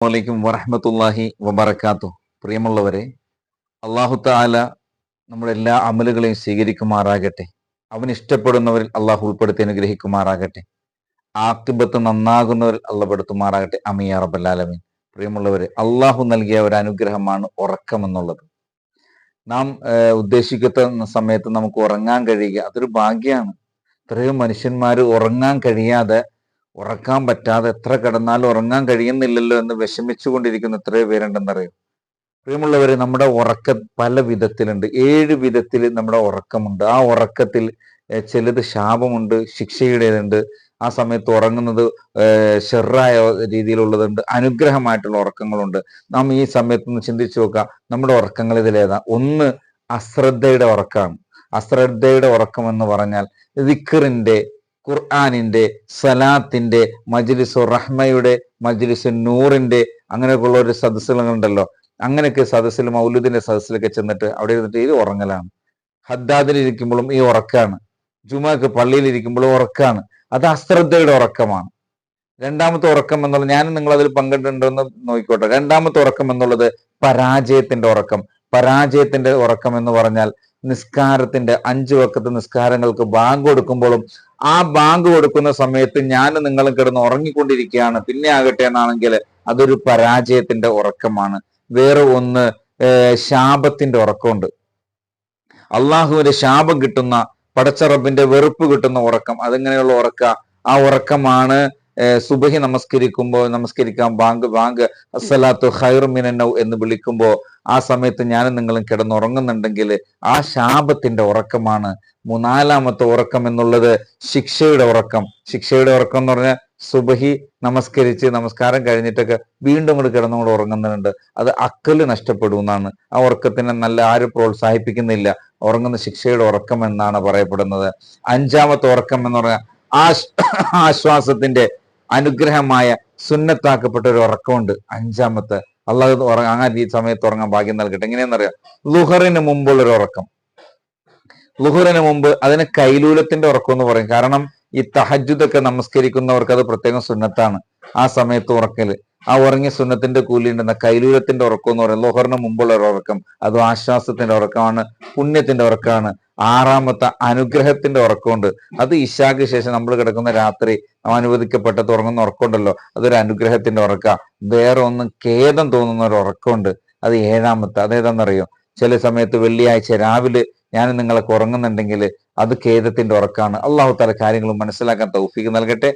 വലൈക്കും വറഹമത്തല്ലാഹി വബർക്കാത്തു പ്രിയമുള്ളവരെ അള്ളാഹു താല നമ്മുടെ എല്ലാ അമലുകളെയും സ്വീകരിക്കുമാറാകട്ടെ. അവൻ ഇഷ്ടപ്പെടുന്നവരിൽ അള്ളാഹു ഉൾപ്പെടുത്തി അനുഗ്രഹിക്കുമാറാകട്ടെ. ആക്കിബത്ത് നന്നാകുന്നവരിൽ അള്ളപ്പെടുത്തുമാറാകട്ടെ അമിയ റബല്ലാലമീൻ പ്രിയമുള്ളവരെ അള്ളാഹു നൽകിയ ഒരു അനുഗ്രഹമാണ് ഉറക്കം എന്നുള്ളത്. നാം ഉദ്ദേശിക്കത്ത സമയത്ത് നമുക്ക് ഉറങ്ങാൻ കഴിയുക. അതൊരു ഭാഗ്യമാണ്. ഇത്രയും മനുഷ്യന്മാർ ഉറങ്ങാൻ കഴിയാതെ ഉറക്കാൻ പറ്റാതെ എത്ര കിടന്നാലും ഉറങ്ങാൻ കഴിയുന്നില്ലല്ലോ എന്ന് വിഷമിച്ചുകൊണ്ടിരിക്കുന്ന എത്രയോ പേരുണ്ടെന്നറിയോ? പ്രിയമുള്ളവരെ നമ്മുടെ ഉറക്ക പല വിധത്തിലുണ്ട്. ഏഴ് വിധത്തിൽ നമ്മുടെ ഉറക്കമുണ്ട്. ആ ഉറക്കത്തിൽ ചിലത് ശാപമുണ്ട് ശിക്ഷയുടേതുണ്ട്. ആ സമയത്ത് ഉറങ്ങുന്നത് ഷെറായ രീതിയിലുള്ളതുണ്ട്. അനുഗ്രഹമായിട്ടുള്ള ഉറക്കങ്ങളുണ്ട്. നാം ഈ സമയത്തൊന്ന് ചിന്തിച്ചു നോക്കാം നമ്മുടെ ഉറക്കങ്ങൾ ഇതിലേതാ ഒന്ന് അശ്രദ്ധയുടെ ഉറക്കമാണ്. അശ്രദ്ധയുടെ ഉറക്കം എന്ന് പറഞ്ഞാൽ ദിക്കറിന്റെ ഖുർആാനിന്റെ സലാത്തിന്റെ മജ്ലിസു റഹ്മയുടെ മജ്ലിസു നൂറിന്റെ അങ്ങനെയൊക്കെയുള്ള ഒരു സദസ്സുകളുണ്ടല്ലോ അങ്ങനെയൊക്കെ സദസ്സിൽ മൗലുദിന്റെ സദസ്സിലൊക്കെ ചെന്നിട്ട് അവിടെ ഇരുന്നിട്ട് ഇത് ഉറങ്ങലാണ്. ഹദ്ദാദിലിരിക്കുമ്പോഴും ഈ ഉറക്കാണ്. ജുമാക്ക് പള്ളിയിലിരിക്കുമ്പോഴും ഉറക്കാണ്. അത് അശ്രദ്ധയുടെ ഉറക്കമാണ്. രണ്ടാമത്തെ ഉറക്കം എന്നുള്ളത് ഞാനും നിങ്ങൾ അതിൽ പങ്കിട്ടുണ്ടെന്ന് നോക്കിക്കോട്ടെ. രണ്ടാമത്തെ ഉറക്കം എന്നുള്ളത് പരാജയത്തിന്റെ ഉറക്കം. പരാജയത്തിന്റെ ഉറക്കം എന്ന് പറഞ്ഞാൽ നിസ്കാരത്തിന്റെ അഞ്ചു വക്കത്ത് നിസ്കാരങ്ങൾക്ക് ബാങ്ക് കൊടുക്കുമ്പോഴും ആ ബാങ്ക് കൊടുക്കുന്ന സമയത്ത് ഞാൻ നിങ്ങളും കിടന്ന് ഉറങ്ങിക്കൊണ്ടിരിക്കുകയാണ്. പിന്നെ ആകട്ടെ എന്നാണെങ്കിൽ അതൊരു പരാജയത്തിന്റെ ഉറക്കമാണ്. വേറെ ഒന്ന് ശാപത്തിന്റെ ഉറക്കമുണ്ട്. അള്ളാഹുവിന്റെ ശാപം കിട്ടുന്ന പടച്ചറബിന്റെ വെറുപ്പ് കിട്ടുന്ന ഉറക്കം അതെങ്ങനെയുള്ള ഉറക്ക? ആ ഉറക്കമാണ് സുബഹി നമസ്കരിക്കുമ്പോൾ നമസ്കരിക്കാം ബാങ്ക് ബാങ്ക് അസലാത്തു ഹൈറുമിനൗ എന്ന് വിളിക്കുമ്പോൾ ആ സമയത്ത് ഞാനും നിങ്ങളും കിടന്നുറങ്ങുന്നുണ്ടെങ്കിൽ ആ ശാപത്തിന്റെ ഉറക്കമാണ് മൂന്നാലാമത്തെ ഉറക്കം എന്നുള്ളത് ശിക്ഷയുടെ ഉറക്കം. ശിക്ഷയുടെ ഉറക്കം എന്ന് പറഞ്ഞാൽ സുബഹി നമസ്കരിച്ച് നമസ്കാരം കഴിഞ്ഞിട്ടൊക്കെ വീണ്ടും കൂടെ കിടന്നുകൊണ്ട് ഉറങ്ങുന്നുണ്ട്. അത് അക്കൽ നഷ്ടപ്പെടുമെന്നാണ് ആ ഉറക്കത്തിനെ നല്ല ആരും പ്രോത്സാഹിപ്പിക്കുന്നില്ല. ഉറങ്ങുന്ന ശിക്ഷയുടെ ഉറക്കം എന്നാണ് പറയപ്പെടുന്നത്. അഞ്ചാമത്തെ ഉറക്കം എന്ന് പറഞ്ഞാൽ ആശ്വാസത്തിന്റെ അനുഗ്രഹമായ സുന്നത്താക്കപ്പെട്ട ഒരു ഉറക്കമുണ്ട്. അഞ്ചാമത്തെ അള്ളാഹു ഉറങ്ങാൻ ഈ സമയത്ത് ഉറങ്ങാൻ ഭാഗ്യം നൽകട്ടെ. എങ്ങനെയാണെന്നറിയാം ലുഹറിന് മുമ്പുള്ള ഒരു ഉറക്കം. ലുഹറിന് മുമ്പ് അതിന് കൈലൂലത്തിന്റെ ഉറക്കം എന്ന് പറയും. കാരണം ഈ തഹജുദൊക്കെ നമസ്കരിക്കുന്നവർക്ക് അത് പ്രത്യേകം സുന്നത്താണ്. ആ സമയത്ത് ഉറക്കൽ. ആ ഉറങ്ങിയ സുന്നത്തിന്റെ കൂലി ഉണ്ടെന്ന കൈലൂലത്തിന്റെ ഉറക്കം എന്ന് പറയുന്നത് ലോഹറിന് മുമ്പുള്ള ഒരു ഉറക്കം. അത് ആശ്വാസത്തിന്റെ ഉറക്കമാണ് പുണ്യത്തിന്റെ ഉറക്കമാണ്. ആറാമത്തെ അനുഗ്രഹത്തിന്റെ ഉറക്കമുണ്ട്. അത് ഇശാക്ക് ശേഷം നമ്മൾ കിടക്കുന്ന രാത്രി അനുവദിക്കപ്പെട്ട തുറങ്ങുന്ന ഉറക്കമുണ്ടല്ലോ. അതൊരു അനുഗ്രഹത്തിന്റെ ഉറക്ക. വേറെ ഒന്നും ഖേദം തോന്നുന്ന ഒരു ഉറക്കമുണ്ട്. അത് ഏഴാമത്തെ അതേതാണെന്നറിയോ ചില സമയത്ത് വെള്ളിയാഴ്ച രാവിലെ ഞാൻ നിങ്ങളൊക്കെ ഉറങ്ങുന്നുണ്ടെങ്കിൽ അത് ഖേദത്തിന്റെ ഉറക്കാണ്. അള്ളാഹു തല കാര്യങ്ങൾ മനസ്സിലാക്കാൻ തൗഫീക്ക് നൽകട്ടെ.